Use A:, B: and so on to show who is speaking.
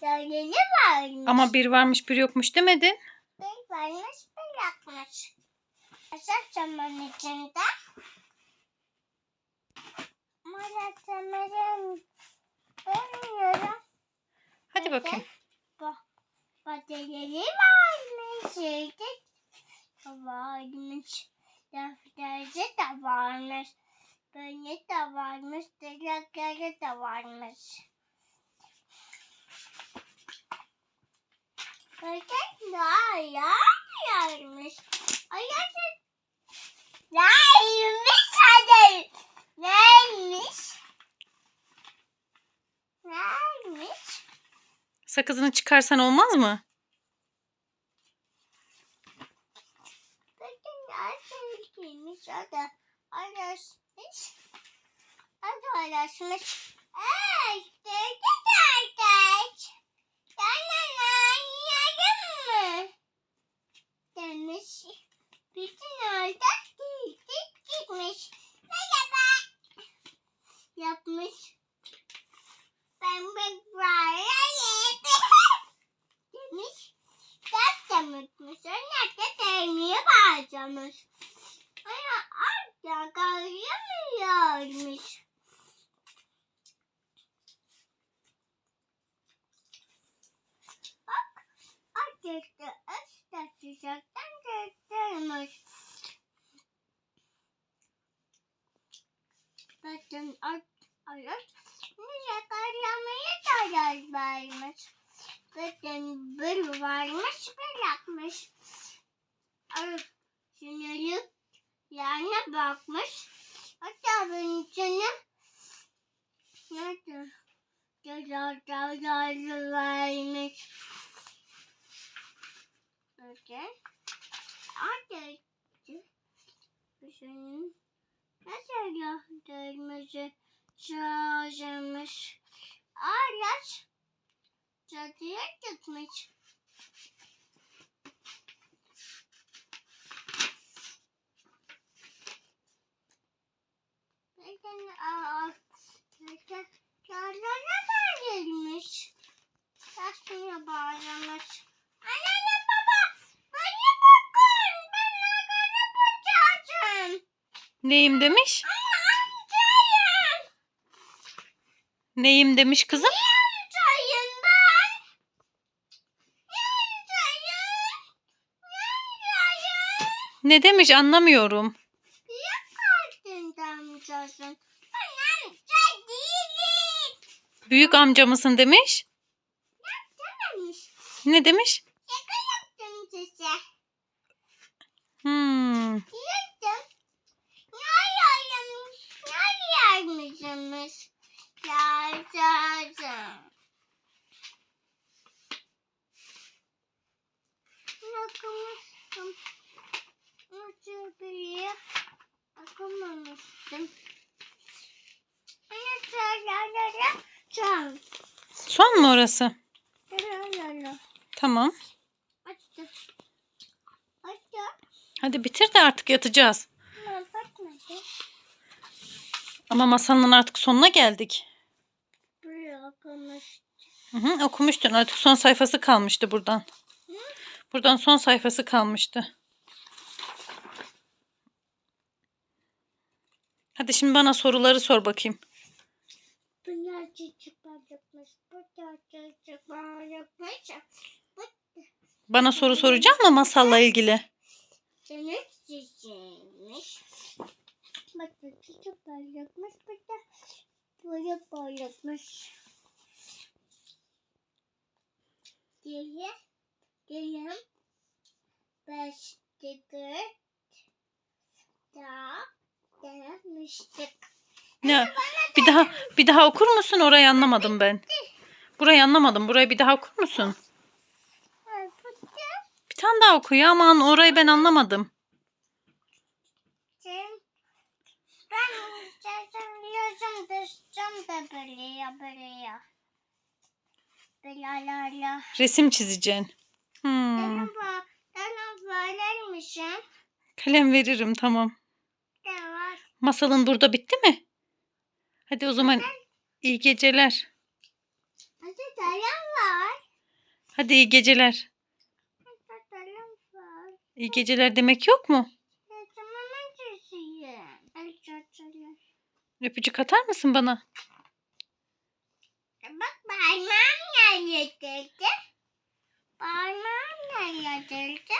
A: Söyleli varmış.
B: Ama bir varmış bir yokmuş demedin.
A: Bir varmış bir yapmış. Esas zaman içinde malzemelerim bilmiyorum.
B: Hadi bakayım.
A: Bataryaları varmış. Şeyde varmış. Defterci de varmış. Böyle de varmış. Dilekleri de varmış. Ne yarmış. Ayasın. Neymiş hadi. Neymiş? Neymiş?
B: Sakızını çıkarsan olmaz mı?
A: Bakın nasıl giymiş o da araşmış. O da bağlamış. Ama arca kavrayamıyormuş. Bak. Acıktı. Üstte sıcaktan döktürmüş. Bakın ayır. Niye kavrayamaya da yaz vermiş. Bakın bir varmış bırakmış. Ay, Sinirli yerine bakmış. Hatta bunun içine nerede? Yazı vermiş. Bakın. Hadi. Düşünün. Nasıl gördüğümüzü çözmüş. Araç Cadıya gitmiş. Bakın aa, bakın karlara bağlamış. Taşmaya bağlamış. Anne baba, bana bakın, ben nagara bulacağım.
B: Neyim demiş?
A: Ama amcayım,
B: Neyim demiş kızım?
A: amcayım ben. Amcayım, amcayım.
B: Ne demiş anlamıyorum.
A: Büyük kartında amcasın. Ben amca değilim.
B: Büyük amca mısın demiş. Ne demiş?
A: Şaka yaptım size.
B: Hmm.
A: Yaptım. Ne yardım? Ne yardımcımız? Yardım. Okumıştım. Nasıl biliyor? Okumamıştım. Anne söylerlere çal.
B: Son mu orası? Tamam.
A: Açtı. Açtı.
B: Hadi bitir de artık yatacağız. Ama masalın artık sonuna geldik.
A: Buraya okumuş.
B: Hı hı, okumuştun. Artık son sayfası kalmıştı buradan. Buradan son sayfası kalmıştı. Hadi şimdi bana soruları sor bakayım.
A: Bunlar çocuklar yapmış. Bunlar çocuklar yapmış. Bu
B: Bana soru soracak mı masalla ilgili?
A: böyle daha.
B: Ne? Bir daha bir daha okur musun? Orayı anlamadım ben. Burayı anlamadım. Burayı bir daha okur musun?
A: Ay, bu da
B: Bir tane daha oku ya. Aman orayı ben anlamadım.
A: Ben zaten yazım düşeceğim de buraya buraya. Belalarla.
B: Resim çizeceksin. Hmm.
A: Bu, benim böyleymişim.
B: Kalem veririm tamam.
A: Var?
B: Masalın burada bitti mi? Hadi o zaman iyi geceler.
A: Hadi dayan
B: Hadi iyi geceler. İyi geceler demek yok mu?
A: E,
B: öpücük atar mısın bana?
A: E, bak parmağım nereye geldi? Parmağım nereye geldi?